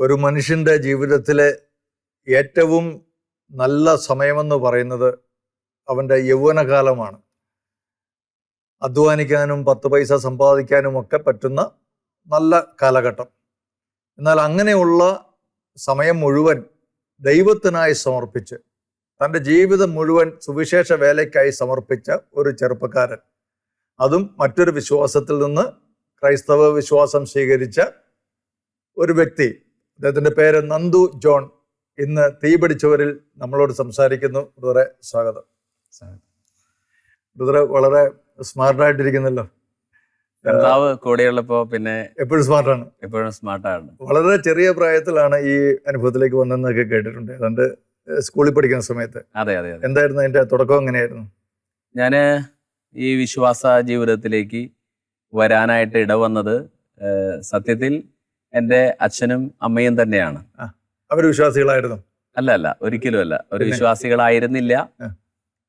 ഒരു മനുഷ്യന്റെ ജീവിതത്തിലെ ഏറ്റവും നല്ല സമയമെന്ന് പറയുന്നത് അവന്റെ യൗവനകാലമാണ്. അധ്വാനിക്കാനും പത്ത് പൈസ സമ്പാദിക്കാനും ഒക്കെ പറ്റുന്ന നല്ല കാലഘട്ടം. എന്നാൽ അങ്ങനെയുള്ള സമയം മുഴുവൻ ദൈവത്തിനായി സമർപ്പിച്ച് തന്റെ ജീവിതം മുഴുവൻ സുവിശേഷ വേലയ്ക്കായി സമർപ്പിച്ച ഒരു ചെറുപ്പക്കാരൻ. അതും മറ്റൊരു വിശ്വാസത്തിൽ നിന്ന് ക്രൈസ്തവ വിശ്വാസം സ്വീകരിച്ച ഒരു വ്യക്തി അദ്ദേഹത്തിന്റെ പേര് നന്ദു ജോൺ. ഇന്ന് തീപിടിച്ചവരിൽ നമ്മളോട് സംസാരിക്കുന്നു. ബ്രദറെ സ്വാഗതം. ബ്രദറെ വളരെ സ്മാർട്ടായിട്ടിരിക്കുന്നല്ലോ. കർത്താവ് കൂടെയുള്ളപ്പോ പിന്നെ എപ്പോഴും സ്മാർട്ടാണ്. എപ്പോഴും സ്മാർട്ടാണ്. വളരെ ചെറിയ പ്രായത്തിലാണ് ഈ അനുഭവത്തിലേക്ക് വന്നതെന്നൊക്കെ കേട്ടിട്ടുണ്ട്. ഏതാണ്ട് സ്കൂളിൽ പഠിക്കുന്ന സമയത്ത്. അതെ അതെ അതെ. എന്തായിരുന്നു അതിന്റെ തുടക്കം എങ്ങനെയായിരുന്നു? ഞാൻ ഈ വിശ്വാസ ജീവിതത്തിലേക്ക് വരാനായിട്ട് ഇടവന്നത് സത്യത്തിൽ എന്റെ അച്ഛനും അമ്മയും തന്നെയാണ്. അവർ വിശ്വാസികളായിരുന്നു. അല്ല അല്ല ഒരിക്കലും അല്ല. ഒരു വിശ്വാസികളായിരുന്നില്ല.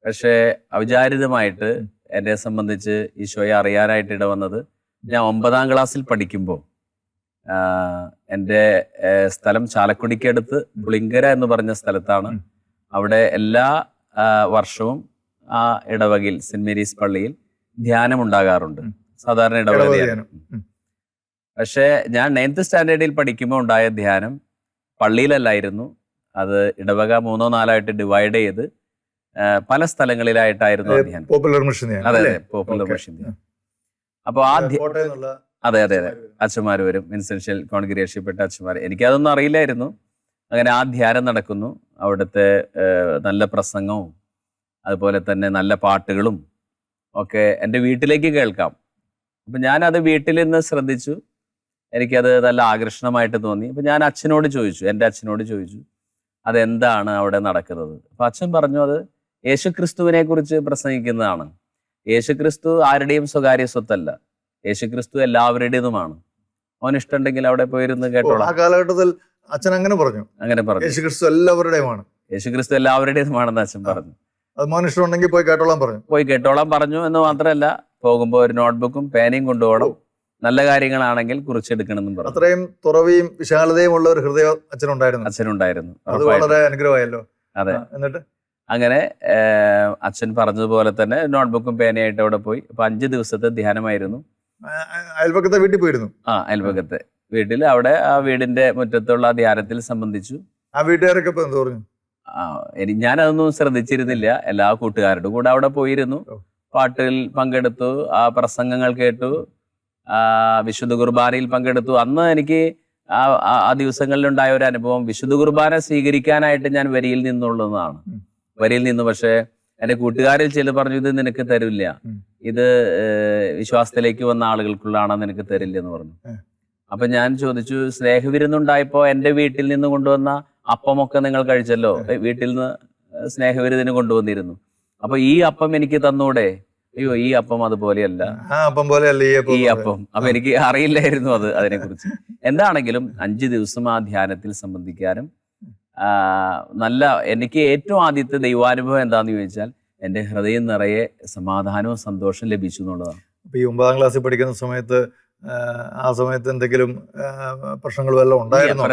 പക്ഷേ അവിചാരിതമായിട്ട് എന്നെ സംബന്ധിച്ച് ഈശോയെ അറിയാനായിട്ട് ഇടവന്നത് ഞാൻ ഒമ്പതാം ക്ലാസ്സിൽ പഠിക്കുമ്പോൾ എന്റെ സ്ഥലം ചാലക്കുടിക്കടുത്ത് പുളിങ്കര എന്ന് പറഞ്ഞ സ്ഥലത്താണ്. അവിടെ എല്ലാ വർഷവും ആ ഇടവകയിൽ സെന്റ് മേരീസ് പള്ളിയിൽ ധ്യാനം ഉണ്ടാകാറുണ്ട് സാധാരണ ഇടവക ഇടവക ധ്യാനം. പക്ഷേ ഞാൻ നയൻത്ത് സ്റ്റാൻഡേർഡിൽ പഠിക്കുമ്പോൾ ഉണ്ടായ ധ്യാനം പള്ളിയിലല്ലായിരുന്നു. അത് ഇടവക മൂന്നോ നാലോ ആയിട്ട് ഡിവൈഡ് ചെയ്ത് പല സ്ഥലങ്ങളിലായിട്ടായിരുന്നു ധ്യാനം. പോപ്പുലർ മിഷൻ അതെ അതെ പോപ്പുലർ മിഷൻ ധ്യാനം. അപ്പോൾ ആ അതെ അതെ അതെ. അച്ഛന്മാർ വരും. ഇൻസെൻഷ്യൽ കോൺഗ്രേഷ്യപ്പെട്ട അച്ഛന്മാർ എനിക്കതൊന്നും അറിയില്ലായിരുന്നു. അങ്ങനെ ആ ധ്യാനം നടക്കുന്നു. അവിടുത്തെ നല്ല പ്രസംഗവും അതുപോലെ തന്നെ നല്ല പാട്ടുകളും ഒക്കെ എന്റെ വീട്ടിലേക്ക് കേൾക്കാം. അപ്പം ഞാനത് വീട്ടിൽ നിന്ന് ശ്രദ്ധിച്ചു. എനിക്കത് നല്ല ആകർഷണമായിട്ട് തോന്നി. അപ്പം ഞാൻ അച്ഛനോട് ചോദിച്ചു എന്റെ അച്ഛനോട് ചോദിച്ചു അതെന്താണ് അവിടെ നടക്കുന്നത്? അപ്പം അച്ഛൻ പറഞ്ഞു അത് യേശുക്രിസ്തുവിനെ കുറിച്ച് പ്രസംഗിക്കുന്നതാണ്. യേശുക്രിസ്തു ആരുടെയും സ്വകാര്യ സ്വത്തല്ല. യേശുക്രിസ്തു എല്ലാവരുടേതുമാണ്. അവൻ ഇഷ്ടമുണ്ടെങ്കിൽ അവിടെ പോയിരുന്നു കേട്ടോളാം. ആ കാലഘട്ടത്തിൽ അച്ഛൻ അങ്ങനെ പറഞ്ഞു. അങ്ങനെ പറഞ്ഞു. യേശുക്രിസ്തു എല്ലാവരുടെയുമാണ് യേശുക്രിസ്തു എല്ലാവരുടേതുമാണെന്ന് അച്ഛൻ പറഞ്ഞു. അത് മോൻ ഇഷ്ടമുണ്ടെങ്കിൽ പോയി കേട്ടോളാൻ പറഞ്ഞു. പോയി കേട്ടോളാം പറഞ്ഞു എന്ന് മാത്രമല്ല പോകുമ്പോൾ ഒരു നോട്ട്ബുക്കും പേനയും കൊണ്ടുപോകണം. നല്ല കാര്യങ്ങളാണെങ്കിൽ കുറിച്ചെടുക്കണമെന്നും പറഞ്ഞു. അത്രയും തുറവിയും വിശാലതയും ഉള്ള ഒരു ഹൃദയം അച്ഛനുണ്ടായിരുന്നു. അച്ഛനുണ്ടായിരുന്നു. അത് വളരെ അനുഗ്രഹമായല്ലോ. അതെ. എന്നിട്ട്? അങ്ങനെ അച്ഛൻ പറഞ്ഞതുപോലെ തന്നെ നോട്ട്ബുക്കും പേനയായിട്ട് അവിടെ പോയി. അപ്പൊ അഞ്ച് ദിവസത്തെ ധ്യാനമായിരുന്നു. അയൽപക്കത്തെ വീട്ടിൽ പോയിരുന്നു? ആ അയൽപക്കത്തെ. വീട്ടിൽ അവിടെ ആ വീടിന്റെ മുറ്റത്തുള്ള ധ്യാനത്തിൽ സംബന്ധിച്ചു. ആ വീട്ടുകാരൊക്കെ പറഞ്ഞു? ആ, ഞാനതൊന്നും ശ്രദ്ധിച്ചിരുന്നില്ല. എല്ലാ കൂട്ടുകാരുടെ കൂടെ അവിടെ പോയിരുന്നു. പാട്ടിൽ പങ്കെടുത്തു. ആ പ്രസംഗങ്ങൾ കേട്ടു. വിശുദ്ധ കുർബാനയിൽ പങ്കെടുത്തു. അന്ന് എനിക്ക് ആ ആ- ദിവസങ്ങളിലുണ്ടായ ഒരു അനുഭവം വിശുദ്ധ കുർബാന സ്വീകരിക്കാനായിട്ട് ഞാൻ വരിയിൽ നിന്നുള്ളതാണ്. വരിയിൽ നിന്ന് പക്ഷേ എന്റെ കൂട്ടുകാരിൽ ചില പറഞ്ഞു ഇത് നിനക്ക് തരില്ല. ഇത് വിശ്വാസത്തിലേക്ക് വന്ന ആളുകൾക്കുള്ളതാണ് നിനക്ക് തരില്ല എന്ന് പറഞ്ഞു. അപ്പൊ ഞാൻ ചോദിച്ചു സ്നേഹവിരുന്നുണ്ടായപ്പോ എന്റെ വീട്ടിൽ നിന്ന് കൊണ്ടുവന്ന അപ്പമൊക്കെ നിങ്ങൾ കഴിച്ചല്ലോ? വീട്ടിൽ നിന്ന് സ്നേഹവിരുന്നിന് കൊണ്ടുവന്നിരുന്നു. അപ്പൊ ഈ അപ്പം എനിക്ക് തന്നൂടെ? അയ്യോ ഈ അപ്പം അതുപോലെയല്ല. ആ അപ്പം പോലെ അല്ല ഈ അപ്പം. അപ്പൊ എനിക്ക് അറിയില്ലായിരുന്നു അത് അതിനെക്കുറിച്ച്. എന്താണെങ്കിലും അഞ്ച് ദിവസം ആ ധ്യാനത്തിൽ സംബന്ധിക്കാനും നല്ല എനിക്ക് ഏറ്റവും ആദ്യത്തെ ദൈവാനുഭവം എന്താന്ന് ചോദിച്ചാൽ എന്റെ ഹൃദയം നിറയെ സമാധാനവും സന്തോഷം ലഭിച്ചു എന്നുള്ളതാണ്. അപ്പൊ ഈ ഒമ്പതാം ക്ലാസ്സിൽ പഠിക്കുന്ന സമയത്ത് ആ, സമയത്ത് എന്തെങ്കിലും പ്രശ്നങ്ങൾ വല്ലതും ഉണ്ടായിരുന്നോ?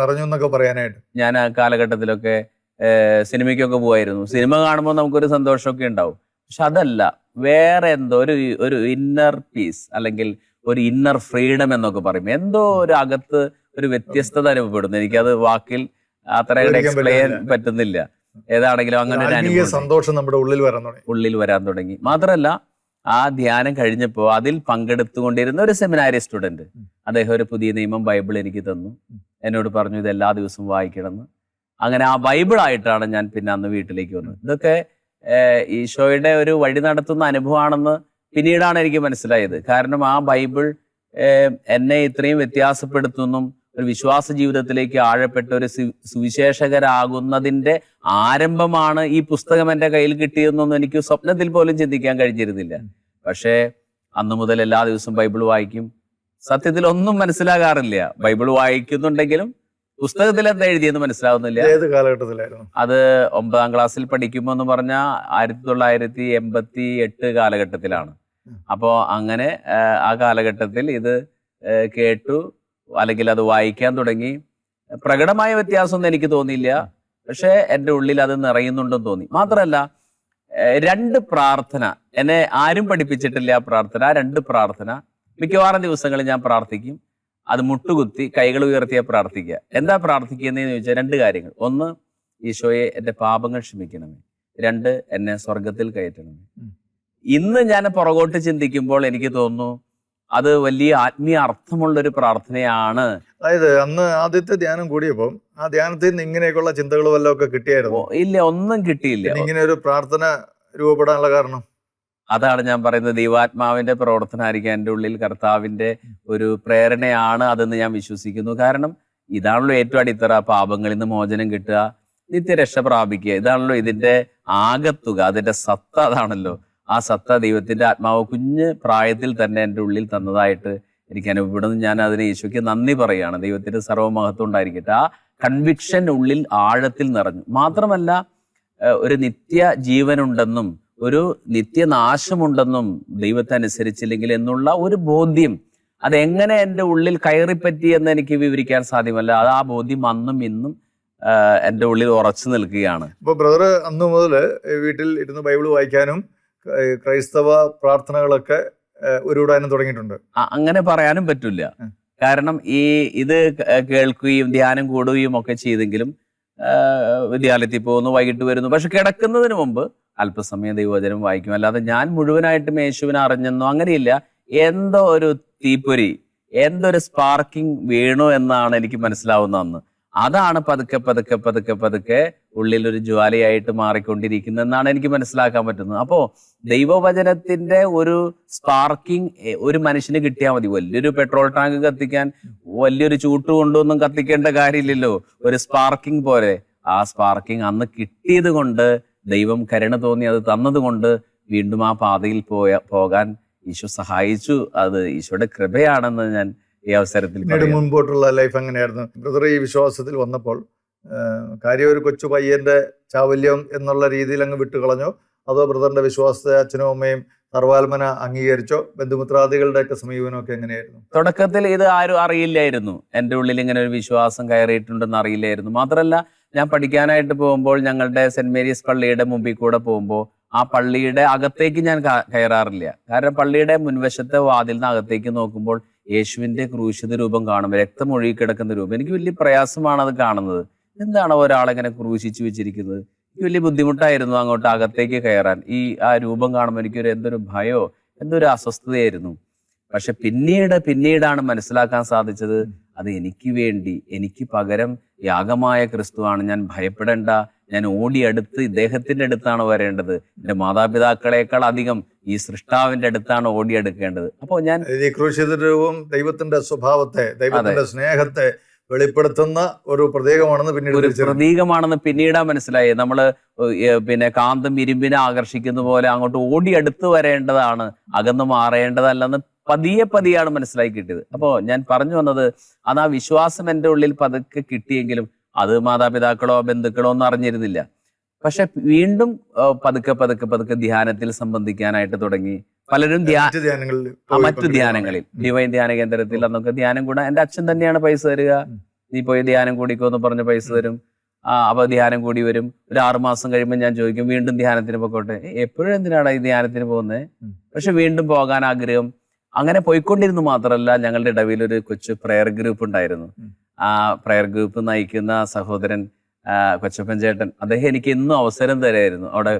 നിറഞ്ഞു എന്നൊക്കെ പറയാനായിട്ട്. ഞാൻ ആ കാലഘട്ടത്തിലൊക്കെ സിനിമയ്ക്കൊക്കെ പോവായിരുന്നു. സിനിമ കാണുമ്പോൾ നമുക്കൊരു സന്തോഷമൊക്കെ ഉണ്ടാവും. പക്ഷെ അതല്ല വേറെ എന്തോ ഒരു ഒരു ഇന്നർ പീസ് അല്ലെങ്കിൽ ഒരു ഇന്നർ ഫ്രീഡം എന്നൊക്കെ പറയും. എന്തോ ഒരു അകത്ത് ഒരു വ്യത്യസ്തത അനുഭവപ്പെടുന്നു. എനിക്കത് വാക്കിൽ അത്ര എക്സ്പ്ലെയിൻ പറ്റുന്നില്ല. ഏതാണെങ്കിലും അങ്ങനെ ഒരു അനുഭവം സന്തോഷം നമ്മുടെ ഉള്ളിൽ വരാൻ തുടങ്ങി. ഉള്ളിൽ വരാൻ തുടങ്ങി. മാത്രമല്ല ആ ധ്യാനം കഴിഞ്ഞപ്പോൾ അതിൽ പങ്കെടുത്തുകൊണ്ടിരുന്ന ഒരു സെമിനാരി സ്റ്റുഡന്റ്. അദ്ദേഹം ഒരു പുതിയ നിയമം ബൈബിൾ എനിക്ക് തന്നു. എന്നോട് പറഞ്ഞു ഇത് എല്ലാ ദിവസവും വായിക്കണമെന്ന്. അങ്ങനെ ആ ബൈബിൾ ആയിട്ടാണ് ഞാൻ പിന്നെ അന്ന് വീട്ടിലേക്ക് വന്നത്. ഇതൊക്കെ ഈശോയുടെ ഒരു വഴി നടത്തുന്ന അനുഭവമാണെന്ന് പിന്നീടാണ് എനിക്ക് മനസ്സിലായത്. കാരണം ആ ബൈബിൾ എന്നെ ഇത്രയും വ്യത്യാസപ്പെടുത്തുന്നും ഒരു വിശ്വാസ ജീവിതത്തിലേക്ക് ആഴപ്പെട്ട ഒരു സുവിശേഷകരാകുന്നതിന്റെ ആരംഭമാണ് ഈ പുസ്തകം എന്റെ കയ്യിൽ കിട്ടിയതെന്നൊന്നും എനിക്ക് സ്വപ്നത്തിൽ പോലും ചിന്തിക്കാൻ കഴിഞ്ഞിരുന്നില്ല. പക്ഷേ അന്നു മുതൽ എല്ലാ ദിവസവും ബൈബിൾ വായിക്കും. സത്യത്തിൽ ഒന്നും മനസ്സിലാകാറില്ല. ബൈബിൾ വായിക്കുന്നുണ്ടെങ്കിലും പുസ്തകത്തിൽ എന്താ എഴുതിയെന്ന് മനസ്സിലാവുന്നില്ല. ഏത് കാലഘട്ടത്തിലായിരുന്നു? അത് ഒമ്പതാം ക്ലാസ്സിൽ പഠിക്കുമ്പോൾ എന്ന് പറഞ്ഞാൽ ആയിരത്തി തൊള്ളായിരത്തി എൺപത്തി എട്ട് കാലഘട്ടത്തിലാണ് അപ്പോ അപ്പോൾ അങ്ങനെ ആ, ആ കാലഘട്ടത്തിൽ ഇത് കേട്ടു അല്ലെങ്കിൽ അത് വായിക്കാൻ തുടങ്ങി. പ്രകടമായ വ്യത്യാസമൊന്നും എനിക്ക് തോന്നിയില്ല. പക്ഷേ എന്റെ ഉള്ളിൽ അത് നിറയുന്നുണ്ടെന്ന് തോന്നി. മാത്രമല്ല രണ്ട് പ്രാർത്ഥന എന്നെ ആരും പഠിപ്പിച്ചിട്ടില്ല ആ പ്രാർത്ഥന ആ രണ്ട് പ്രാർത്ഥന മിക്കവാറും ദിവസങ്ങളിൽ ഞാൻ പ്രാർത്ഥിക്കും. അത് മുട്ടുകുത്തി കൈകൾ ഉയർത്തിയ പ്രാർത്ഥിക്കുക. എന്താ പ്രാർത്ഥിക്കുന്നതെന്ന് ചോദിച്ചാൽ രണ്ട് കാര്യങ്ങൾ. ഒന്ന് ഈശോയെ എന്റെ പാപങ്ങൾ ക്ഷമിക്കണമേ. രണ്ട് എന്നെ സ്വർഗത്തിൽ കയറ്റണമേ. ഇന്ന് ഞാൻ പുറകോട്ട് ചിന്തിക്കുമ്പോൾ എനിക്ക് തോന്നുന്നു അത് വലിയ ആത്മീയ അർത്ഥമുള്ള ഒരു പ്രാർത്ഥനയാണ്. അതായത് അന്ന് ആദ്യത്തെ ധ്യാനം കൂടിയപ്പോൾ ആ ധ്യാനത്തിൽ നിന്ന് ഇങ്ങനെയൊക്കെയുള്ള ചിന്തകൾ വല്ലതും ഒക്കെ കിട്ടിയായിരുന്നു? ഇല്ല ഒന്നും കിട്ടിയില്ല. ഇങ്ങനെ ഒരു പ്രാർത്ഥന രൂപപ്പെടാനുള്ള കാരണം? അതാണ് ഞാൻ പറയുന്നത് ദൈവാത്മാവിന്റെ പ്രവർത്തനമായിരിക്കും എന്റെ ഉള്ളിൽ കർത്താവിന്റെ ഒരു പ്രേരണയാണ് അതെന്ന് ഞാൻ വിശ്വസിക്കുന്നു. കാരണം ഇതാണല്ലോ ഏറ്റവും അടിത്തറ പാപങ്ങളിൽ നിന്ന് മോചനം കിട്ടുക നിത്യരക്ഷ പ്രാപിക്കുക. ഇതാണല്ലോ ഇതിന്റെ ആകത്തുക അതിന്റെ സത്ത അതാണല്ലോ. ആ സത്ത ദൈവത്തിന്റെ ആത്മാവ് കുഞ്ഞ് പ്രായത്തിൽ തന്നെ എന്റെ ഉള്ളിൽ തന്നതായിട്ട് എനിക്ക് അനുഭവപ്പെടുന്നു ഞാൻ അതിന് ഈശോയ്ക്ക് നന്ദി പറയുകയാണ്. ദൈവത്തിന്റെ സർവമഹത്വം ഉണ്ടായിരിക്കട്ടെ. ആ കൺവിക്ഷൻ ഉള്ളിൽ ആഴത്തിൽ നിറഞ്ഞു. മാത്രമല്ല ഒരു നിത്യ ജീവനുണ്ടെന്നും ഒരു നിത്യനാശമുണ്ടെന്നും ദൈവത്തെ അനുസരിച്ചില്ലെങ്കിൽ എന്നുള്ള ഒരു ബോധ്യം അതെങ്ങനെ എന്റെ ഉള്ളിൽ കയറിപ്പറ്റി എന്ന് എനിക്ക് വിവരിക്കാൻ സാധ്യമല്ല. അത് ആ ബോധ്യം അന്നും ഇന്നും എന്റെ ഉള്ളിൽ ഉറച്ചു നിൽക്കുകയാണ്. ഇപ്പൊ ബ്രദർ അന്ന് മുതൽ വീട്ടിൽ ഇരുന്ന് ബൈബിൾ വായിക്കാനും ക്രൈസ്തവ പ്രാർത്ഥനകളൊക്കെ ഒരുവിടാനും തുടങ്ങിയിട്ടുണ്ട്. അങ്ങനെ പറയാനും പറ്റില്ല. കാരണം ഈ ഇത് കേൾക്കുകയും ധ്യാനം കൂടുകയും ഒക്കെ ചെയ്തെങ്കിലും വിദ്യാലയത്തിൽ പോകുന്നു വൈകിട്ട് വരുന്നു. പക്ഷെ കിടക്കുന്നതിന് മുമ്പ് അല്പസമയം ദൈവവചനം വായിക്കും. അല്ലാതെ ഞാൻ മുഴുവനായിട്ടും യേശുവിനെ അറിഞ്ഞെന്നോ അങ്ങനെയില്ല. എന്തോ ഒരു തീപ്പൊരി എന്തൊരു സ്പാർക്കിംഗ് വീണു എന്നാണ് എനിക്ക് മനസ്സിലാവുന്ന അന്ന്. അതാണ് പതുക്കെ പതുക്കെ പതുക്കെ പതുക്കെ ഉള്ളിൽ ഒരു ജ്വാലയായിട്ട് മാറിക്കൊണ്ടിരിക്കുന്നതെന്നാണ് എനിക്ക് മനസ്സിലാക്കാൻ പറ്റുന്നത്. അപ്പോ ദൈവവചനത്തിന്റെ ഒരു സ്പാർക്കിംഗ് ഒരു മനുഷ്യന് കിട്ടിയാൽ മതി. വലിയൊരു പെട്രോൾ ടാങ്ക് കത്തിക്കാൻ വലിയൊരു ചൂട്ട് കൊണ്ടൊന്നും കത്തിക്കേണ്ട കാര്യമില്ലല്ലോ. ഒരു സ്പാർക്കിംഗ് പോലെ. ആ സ്പാർക്കിംഗ് അന്ന് കിട്ടിയത് കൊണ്ട് ദൈവം കരുണ തോന്നി അത് തന്നതുകൊണ്ട് വീണ്ടും ആ പാതയിൽ പോയ പോകാൻ ഈശോ സഹായിച്ചു. അത് ഈശോയുടെ കൃപയാണെന്ന് ഞാൻ ഈ അവസരത്തിൽ. മുൻപോട്ടുള്ള ലൈഫ് എങ്ങനെയായിരുന്നു ബ്രദർ ഈ വിശ്വാസത്തിൽ വന്നപ്പോൾ കാര്യം ഒരു കൊച്ചു പയ്യന്റെ ചാവല്യം എന്നുള്ള രീതിയിൽ അങ്ങ് വിട്ടുകളഞ്ഞോ? അതോ ബ്രദറിന്റെ വിശ്വാസത്തെ അച്ഛനും അമ്മയും സർവാത്മന അംഗീകരിച്ചോ? ബന്ധുമിത്രാദികളുടെ ഒക്കെ സമീപനമൊക്കെ എങ്ങനെയായിരുന്നു? തുടക്കത്തിൽ ഇത് ആരും അറിയില്ലായിരുന്നു. എന്റെ ഉള്ളിൽ ഇങ്ങനെ ഒരു വിശ്വാസം കയറിയിട്ടുണ്ടെന്ന് അറിയില്ലായിരുന്നു. മാത്രമല്ല ഞാൻ പഠിക്കാനായിട്ട് പോകുമ്പോൾ ഞങ്ങളുടെ സെന്റ് മേരീസ് പള്ളിയുടെ മുമ്പിൽ കൂടെ പോകുമ്പോൾ ആ പള്ളിയുടെ അകത്തേക്ക് ഞാൻ കയറാറില്ല. കാരണം പള്ളിയുടെ മുൻവശത്തെ വാതിൽ നിന്ന് അകത്തേക്ക് നോക്കുമ്പോൾ യേശുവിന്റെ ക്രൂശിത രൂപം കാണും രക്തം ഒഴുകി കിടക്കുന്ന രൂപം. എനിക്ക് വലിയ പ്രയാസമാണ് അത് കാണുന്നത്. എന്താണ് ഒരാളെങ്ങനെ ക്രൂശിച്ചു വെച്ചിരിക്കുന്നത്? എനിക്ക് വലിയ ബുദ്ധിമുട്ടായിരുന്നു അങ്ങോട്ട് അകത്തേക്ക് കയറാൻ. ഈ ആ രൂപം കാണുമ്പോൾ എനിക്കൊരു എന്തൊരു ഭയോ എന്തൊരു അസ്വസ്ഥതയായിരുന്നു. പക്ഷെ പിന്നീട് പിന്നീടാണ് മനസ്സിലാക്കാൻ സാധിച്ചത് അത് എനിക്ക് വേണ്ടി എനിക്ക് പകരം യാഗമായ ക്രിസ്തുവാണ് ഞാൻ ഭയപ്പെടേണ്ട ഞാൻ ഓടിയടുത്ത് ഇദ്ദേഹത്തിന്റെ അടുത്താണ് വരേണ്ടത്. എന്റെ മാതാപിതാക്കളെക്കാൾ അധികം ഈ സൃഷ്ടാവിന്റെ അടുത്താണ് ഓടിയെടുക്കേണ്ടത് അപ്പോൾ ഞാൻ ഈ ക്രൂശിത രൂപം ദൈവത്തിന്റെ സ്വഭാവത്തെ ദൈവത്തിന്റെ സ്നേഹത്തെ വെളിപ്പെടുത്തുന്ന ഒരു പ്രതീകമാണെന്ന് പിന്നീട് ഒരു പ്രതീകമാണെന്ന് പിന്നീടാ മനസ്സിലായി. നമ്മൾ പിന്നെ കാന്തം ഇരുമ്പിനെ ആകർഷിക്കുന്ന പോലെ അങ്ങോട്ട് ഓടി അടുത്ത് വരേണ്ടതാണ്. അകന്ന് മാറേണ്ടതല്ലെന്ന് പതിയെ പതിയാണ് മനസ്സിലാക്കി കിട്ടിയത്. അപ്പോ ഞാൻ പറഞ്ഞു വന്നത് അത് ആ വിശ്വാസം എന്റെ ഉള്ളിൽ പതുക്കെ കിട്ടിയെങ്കിലും അത് മാതാപിതാക്കളോ ബന്ധുക്കളോ ഒന്നും അറിഞ്ഞിരുന്നില്ല. പക്ഷെ വീണ്ടും പതുക്കെ പതുക്കെ പതുക്കെ ധ്യാനത്തിൽ സംബന്ധിക്കാനായിട്ട് തുടങ്ങി. പലരും മറ്റു ധ്യാനങ്ങളിൽ. ഡിവൈൻ ധ്യാന കേന്ദ്രത്തിൽ അന്നൊക്കെ ധ്യാനം കൂടാൻ എന്റെ അച്ഛൻ തന്നെയാണ് പൈസ തരിക. നീ പോയി ധ്യാനം കൂടിക്കോ എന്ന് പറഞ്ഞ് പൈസ തരും. ആ അപ്പൊ ധ്യാനം കൂടി വരും. ഒരു ആറു മാസം കഴിയുമ്പോൾ ഞാൻ ചോദിക്കും വീണ്ടും ധ്യാനത്തിന് പോയിക്കോട്ടെ എപ്പോഴും എന്തിനാണ് ഈ ധ്യാനത്തിന് പോകുന്നത്. പക്ഷെ വീണ്ടും പോകാൻ ആഗ്രഹം അങ്ങനെ പോയിക്കൊണ്ടിരുന്നു മാത്രമല്ല ഞങ്ങളുടെ ഇടവിൽ ഒരു കൊച്ചു പ്രയർ ഗ്രൂപ്പ് ഉണ്ടായിരുന്നു. ആ പ്രെയർ ഗ്രൂപ്പ് നയിക്കുന്ന സഹോദരൻ കൊച്ചപ്പൻ ചേട്ടൻ അദ്ദേഹം എനിക്ക് എന്നും അവസരം തരായിരുന്നു. അവിടെ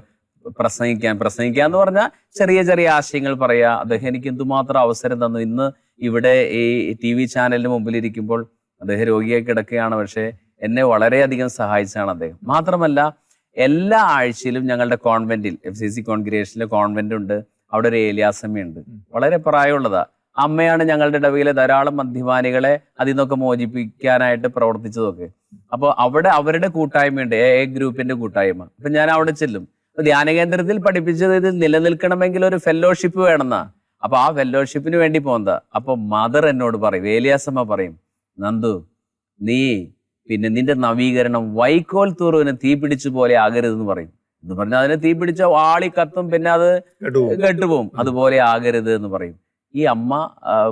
പ്രസംഗിക്കാൻ പ്രസംഗിക്കുക എന്ന് പറഞ്ഞാൽ ചെറിയ ചെറിയ ആശയങ്ങൾ പറയാ. അദ്ദേഹം എനിക്ക് എന്തുമാത്രം അവസരം തന്നു. ഇന്ന് ഇവിടെ ഈ ടി വി ചാനലിന് മുമ്പിൽ ഇരിക്കുമ്പോൾ അദ്ദേഹം രോഗിയായി കിടക്കുകയാണ്. പക്ഷേ എന്നെ വളരെയധികം സഹായിച്ചാണ് അദ്ദേഹം. മാത്രമല്ല എല്ലാ ആഴ്ചയിലും ഞങ്ങളുടെ കോൺവെന്റിൽ എഫ് സി സി കോൺഗ്രേഷനിലെ കോൺവെന്റ് ഉണ്ട്. അവിടെ ഒരു ഏലിയാസമ്മയുണ്ട്. വളരെ പ്രായമുള്ളതാ. അമ്മയാണ് ഞങ്ങളുടെ ഇടവിയിലെ ധാരാളം മദ്യപാനികളെ അതിൽ നിന്നൊക്കെ മോചിപ്പിക്കാനായിട്ട് പ്രവർത്തിച്ചതൊക്കെ. അപ്പോൾ അവിടെ അവരുടെ കൂട്ടായ്മയുണ്ട്. എ എ ഗ്രൂപ്പിന്റെ കൂട്ടായ്മ. അപ്പൊ ഞാൻ അവിടെ ചെല്ലും. ധ്യാനകേന്ദ്രത്തിൽ ധ്യാന കേന്ദ്രത്തിൽ പഠിപ്പിച്ചത് ഇത് നിലനിൽക്കണമെങ്കിൽ ഒരു ഫെല്ലോഷിപ്പ് വേണമെന്നാ. അപ്പൊ ആ ഫെല്ലോഷിപ്പിന് വേണ്ടി പോകുന്നതാ അപ്പൊ മദർ എന്നോട് പറയും വേലിയാസമ്മ പറയും നന്ദു നീ പിന്നെ നിന്റെ നവീകരണം വൈക്കോൽ തൂറുവിന് തീ പിടിച്ചു പോലെ ആകരുതെന്ന് പറയും. എന്ന് പറഞ്ഞാൽ അതിന് തീ പിടിച്ച വാളി കത്തും പിന്നെ അത് കെട്ടുപോകും അതുപോലെ ആകരുത് എന്ന് പറയും. ഈ അമ്മ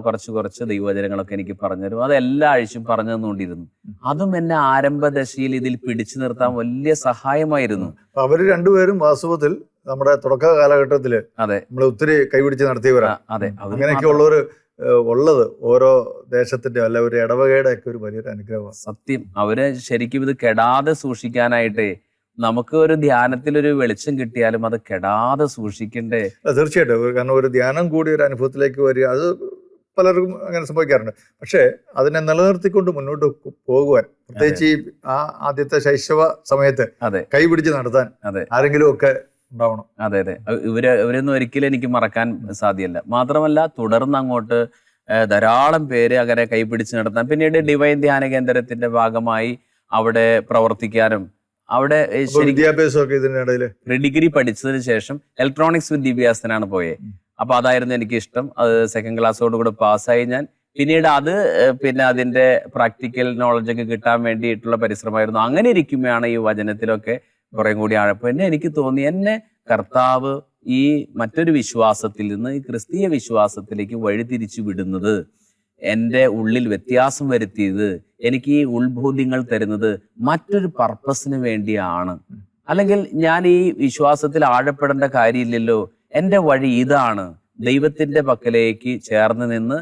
കുറച്ച് കുറച്ച് ദൈവവചനങ്ങളൊക്കെ എനിക്ക് പറഞ്ഞുതരും അത് എല്ലാ ആഴ്ചയും പറഞ്ഞു തന്നുകൊണ്ടിരുന്നു. അതും എന്നെ ആരംഭദശയിൽ ഇതിൽ പിടിച്ചു നിർത്താൻ വലിയ സഹായമായിരുന്നു. അവർ രണ്ടുപേരും വാസ്തവത്തിൽ നമ്മുടെ തുടക്ക കാലഘട്ടത്തിൽ അതെ. നമ്മളെ ഒത്തിരി കൈപിടിച്ച് നടത്തിയവരാ. അതെ. അങ്ങനെയൊക്കെ ഉള്ളവർ ഉള്ളത് ഓരോ ദേശത്തിന്റെ അല്ല ഒരു ഇടവകയുടെ ഒക്കെ ഒരു വലിയൊരു അനുഗ്രഹമാണ്. സത്യം. അവർ ശരിക്കും ഇത് കെടാതെ സൂക്ഷിക്കാനായിട്ടേ നമുക്ക് ഒരു ധ്യാനത്തിൽ ഒരു വെളിച്ചം കിട്ടിയാലും അത് കെടാതെ സൂക്ഷിക്കണ്ടേ? തീർച്ചയായിട്ടും. കാരണം ഒരു ധ്യാനം കൂടി ഒരു അനുഭവത്തിലേക്ക് വരിക അത് പലർക്കും അങ്ങനെ സംഭവിക്കാറുണ്ട്. പക്ഷേ അതിനെ നിലനിർത്തിക്കൊണ്ട് മുന്നോട്ട് പോകുവാൻ പ്രത്യേകിച്ച് ഈ ആ ആദ്യത്തെ ശൈശവ സമയത്ത് അതെ. കൈപിടിച്ച് നടത്താൻ അതെ. ആരെങ്കിലും ഒക്കെ ഉണ്ടാവണം. അതെ അതെ. ഇവർ ഇവരൊന്നും ഒരിക്കലും എനിക്ക് മറക്കാൻ സാധ്യമല്ല മാത്രമല്ല തുടർന്ന് അങ്ങോട്ട് ധാരാളം പേര് അങ്ങനെ കൈപിടിച്ച് നടത്താൻ പിന്നീട് ഡിവൈൻ ധ്യാന കേന്ദ്രത്തിന്റെ ഭാഗമായി അവിടെ പ്രവർത്തിക്കാനും അവിടെ വിദ്യാഭ്യാസമൊക്കെ ഡിഗ്രി പഠിച്ചതിന് ശേഷം ഇലക്ട്രോണിക്സ് വിദ്യാഭ്യാസത്തിനാണ് പോയത് അപ്പൊ അതായിരുന്നു എനിക്ക് ഇഷ്ടം അത് സെക്കൻഡ് ക്ലാസ്സോട് കൂടെ പാസ്സായി ഞാൻ. പിന്നീട് അത് പിന്നെ അതിന്റെ പ്രാക്ടിക്കൽ നോളജ് ഒക്കെ കിട്ടാൻ വേണ്ടിയിട്ടുള്ള പരിശ്രമമായിരുന്നു. അങ്ങനെ ഇരിക്കുമ്പോഴാണ് ഈ വചനത്തിലൊക്കെ കുറെ കൂടി ആഴപ്പോ. എന്നെ എനിക്ക് തോന്നി എന്നെ കർത്താവ് ഈ മറ്റൊരു വിശ്വാസത്തിൽ നിന്ന് ഈ ക്രിസ്തീയ വിശ്വാസത്തിലേക്ക് വഴിതിരിച്ചു വിടുന്നത്. എന്റെ ഉള്ളിൽ വ്യത്യാസം വരുത്തിയത് എനിക്ക് ഈ ഉത്ബോധ്യങ്ങൾ തരുന്നത് മറ്റൊരു പർപ്പസിന് വേണ്ടിയാണ്. അല്ലെങ്കിൽ ഞാൻ ഈ വിശ്വാസത്തിൽ ആഴപ്പെടേണ്ട കാര്യമില്ലല്ലോ. എന്റെ വഴി ഇതാണ്. ദൈവത്തിന്റെ പക്കലേക്ക് ചേർന്ന് നിന്ന്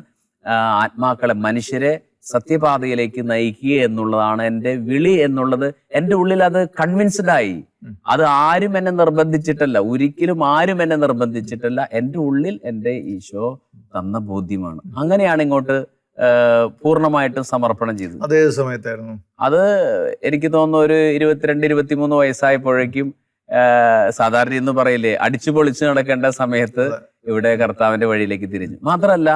ആത്മാക്കളെ മനുഷ്യരെ സത്യപാതയിലേക്ക് നയിക്കുക എന്നുള്ളതാണ് എന്റെ വിളി എന്നുള്ളത്. എന്റെ ഉള്ളിൽ അത് കൺവിൻസ്ഡ് ആയി. അത് ആരും എന്നെ നിർബന്ധിച്ചിട്ടല്ല. ഒരിക്കലും ആരും എന്നെ നിർബന്ധിച്ചിട്ടല്ല. എന്റെ ഉള്ളിൽ എന്റെ ഈശോ തന്ന ബോധ്യമാണ്. അങ്ങനെയാണ് ഇങ്ങോട്ട് പൂർണമായിട്ടും സമർപ്പണം ചെയ്തു അതേ സമയത്തായിരുന്നു. അത് എനിക്ക് തോന്നുന്നു ഒരു ഇരുപത്തിരണ്ട് ഇരുപത്തിമൂന്ന് വയസ്സായപ്പോഴേക്കും സാധാരണ ഇന്ന് പറയില്ലേ അടിച്ചു പൊളിച്ചു നടക്കേണ്ട സമയത്ത്. ഇവിടെ കർത്താവിന്റെ വഴിയിലേക്ക് തിരിഞ്ഞു. മാത്രമല്ല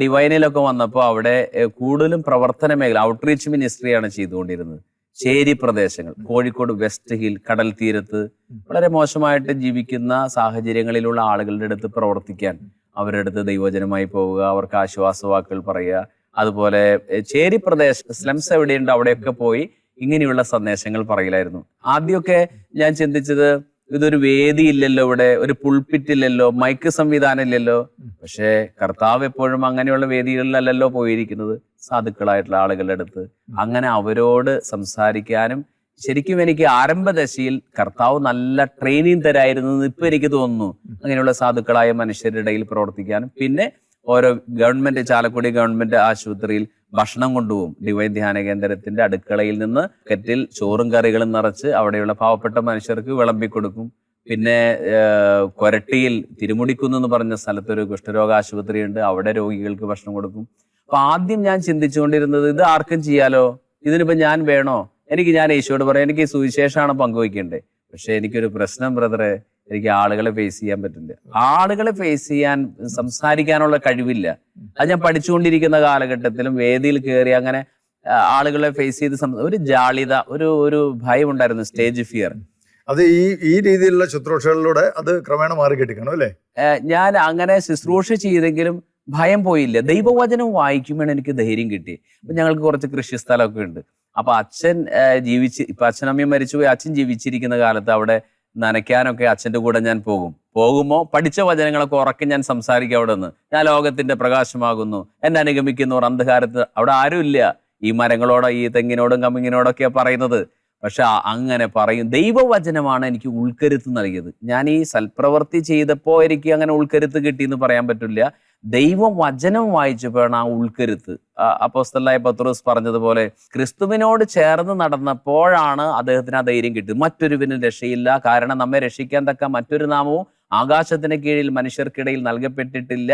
ഡിവൈനിലൊക്കെ വന്നപ്പോൾ അവിടെ കൂടുതലും പ്രവർത്തന മേഖല ഔട്ട്റീച്ച് മിനിസ്ട്രിയാണ് ചെയ്തുകൊണ്ടിരുന്നത്. ചേരി പ്രദേശങ്ങൾ കോഴിക്കോട് വെസ്റ്റ് ഹിൽ കടൽ തീരത്ത് വളരെ മോശമായിട്ട് ജീവിക്കുന്ന സാഹചര്യങ്ങളിലുള്ള ആളുകളുടെ അടുത്ത് പ്രവർത്തിക്കാൻ അവരുടെ അടുത്ത് ദൈവജനമായി പോവുക അവർക്ക് ആശ്വാസവാക്കുകൾ പറയുക. അതുപോലെ ചേരി പ്രദേശ സ്ലംസ് എവിടെയുണ്ട് അവിടെയൊക്കെ പോയി ഇങ്ങനെയുള്ള സന്ദേശങ്ങൾ പറയലായിരുന്നു. ആദ്യമൊക്കെ ഞാൻ ചിന്തിച്ചത് ഇതൊരു വേദിയില്ലല്ലോ ഇവിടെ ഒരു പുൾപിറ്റ് ഇല്ലല്ലോ മൈക്ക് സംവിധാനം ഇല്ലല്ലോ പക്ഷേ കർത്താവ് എപ്പോഴും അങ്ങനെയുള്ള വേദികളിലല്ലല്ലോ പോയിരിക്കുന്നത് സാധുക്കളായിട്ടുള്ള ആളുകളുടെ അടുത്ത്. അങ്ങനെ അവരോട് സംസാരിക്കാനും ശരിക്കും എനിക്ക് ആരംഭദശയിൽ കർത്താവ് നല്ല ട്രെയിനിങ് തരായിരുന്നു എന്ന് ഇപ്പൊ എനിക്ക് തോന്നുന്നു. അങ്ങനെയുള്ള സാധുക്കളായ മനുഷ്യരുടെ ഇടയിൽ പ്രവർത്തിക്കാനും. പിന്നെ ഓരോ ഗവൺമെന്റ് ചാലക്കുടി ഗവൺമെന്റ് ആശുപത്രിയിൽ ഭക്ഷണം കൊണ്ടുപോകും. ഡിവൈൻ ധ്യാന കേന്ദ്രത്തിന്റെ അടുക്കളയിൽ നിന്ന് കെറ്റിൽ ചോറും കറികളും നിറച്ച് അവിടെയുള്ള പാവപ്പെട്ട മനുഷ്യർക്ക് വിളമ്പി കൊടുക്കും. പിന്നെ കൊരട്ടിയിൽ തിരുമുടിക്കുന്ന് എന്ന് പറഞ്ഞ സ്ഥലത്തൊരു കുഷ്ഠരോഗ ആശുപത്രി ഉണ്ട്. അവിടെ രോഗികൾക്ക് ഭക്ഷണം കൊടുക്കും. അപ്പൊ ആദ്യം ഞാൻ ചിന്തിച്ചുകൊണ്ടിരുന്നത് ഇത് ആർക്കും ചെയ്യാലോ? ഇതിനിപ്പോ ഞാൻ വേണോ? എനിക്ക് ഞാൻ യേശുവോട് പറയാം. എനിക്ക് സുവിശേഷമാണ് പങ്കുവയ്ക്കേണ്ടത്. പക്ഷെ എനിക്കൊരു പ്രശ്നം ബ്രദറെ. എനിക്ക് ആളുകളെ ഫേസ് ചെയ്യാൻ പറ്റില്ല. ആളുകളെ ഫേസ് ചെയ്യാൻ സംസാരിക്കാനുള്ള കഴിവില്ല. അത് ഞാൻ പഠിച്ചുകൊണ്ടിരിക്കുന്ന കാലഘട്ടത്തിലും വേദിയിൽ കയറി അങ്ങനെ ആളുകളെ ഫേസ് ചെയ്ത് ഒരു ജാളിത ഒരു ഒരു ഭയം ഉണ്ടായിരുന്നു സ്റ്റേജ് ഫിയർ അത് ഈ ഈ രീതിയിലുള്ള ശുശ്രൂഷകളിലൂടെ അത് ക്രമേണ മാറി കിട്ടിക്കണം അല്ലേ? ഞാൻ അങ്ങനെ ശുശ്രൂഷ ചെയ്തെങ്കിലും ഭയം പോയില്ല. ദൈവവചനം വായിക്കുമ്പോൾ എനിക്ക് ധൈര്യം കിട്ടി അപ്പൊ ഞങ്ങൾക്ക് കുറച്ച് കൃഷി സ്ഥലമൊക്കെ ഉണ്ട്. അപ്പൊ അച്ഛൻ ജീവിച്ച് ഇപ്പൊ അച്ഛനമ്മയും മരിച്ചുപോയി. അച്ഛൻ ജീവിച്ചിരിക്കുന്ന കാലത്ത് അവിടെ നനയ്ക്കാനൊക്കെ അച്ഛന്റെ കൂടെ ഞാൻ പോകും. പോകുമ്പോൾ പഠിച്ച വചനങ്ങളൊക്കെ ഉറക്കി ഞാൻ സംസാരിക്കും അവിടെ നിന്ന് ഞാൻ ലോകത്തിന്റെ പ്രകാശമാകുന്നു. എന്നെ അനുഗമിക്കുന്നവർ അന്ധകാരത്ത് അവിടെ ആരുമില്ല. ഈ മരങ്ങളോടോ ഈ തെങ്ങിനോടും കമ്മിങ്ങിനോടൊക്കെയാണ് പറയുന്നത്. പക്ഷെ അങ്ങനെ പറയും. ദൈവവചനമാണ് എനിക്ക് ഉൾക്കരുത്ത് നൽകിയത്. ഞാൻ ഈ സൽപ്രവൃത്തി ചെയ്തപ്പോൾ എനിക്ക് അങ്ങനെ ഉൾക്കരുത്ത് കിട്ടിയെന്ന് പറയാൻ പറ്റില്ല. ദൈവവചനം വായിച്ചപ്പോഴാണ് ആ ഉൾക്കരുത്ത്. അപ്പോസ്തലായ പത്രോസ് പറഞ്ഞതുപോലെ ക്രിസ്തുവിനോട് ചേർന്ന് നടന്നപ്പോഴാണ് അദ്ദേഹത്തിന് ആ ധൈര്യം കിട്ടിയത്. മറ്റൊരുവിനും രക്ഷയില്ല. കാരണം നമ്മെ രക്ഷിക്കാൻ തക്ക മറ്റൊരു നാമവും ആകാശത്തിന് കീഴിൽ മനുഷ്യർക്കിടയിൽ നൽകപ്പെട്ടിട്ടില്ല.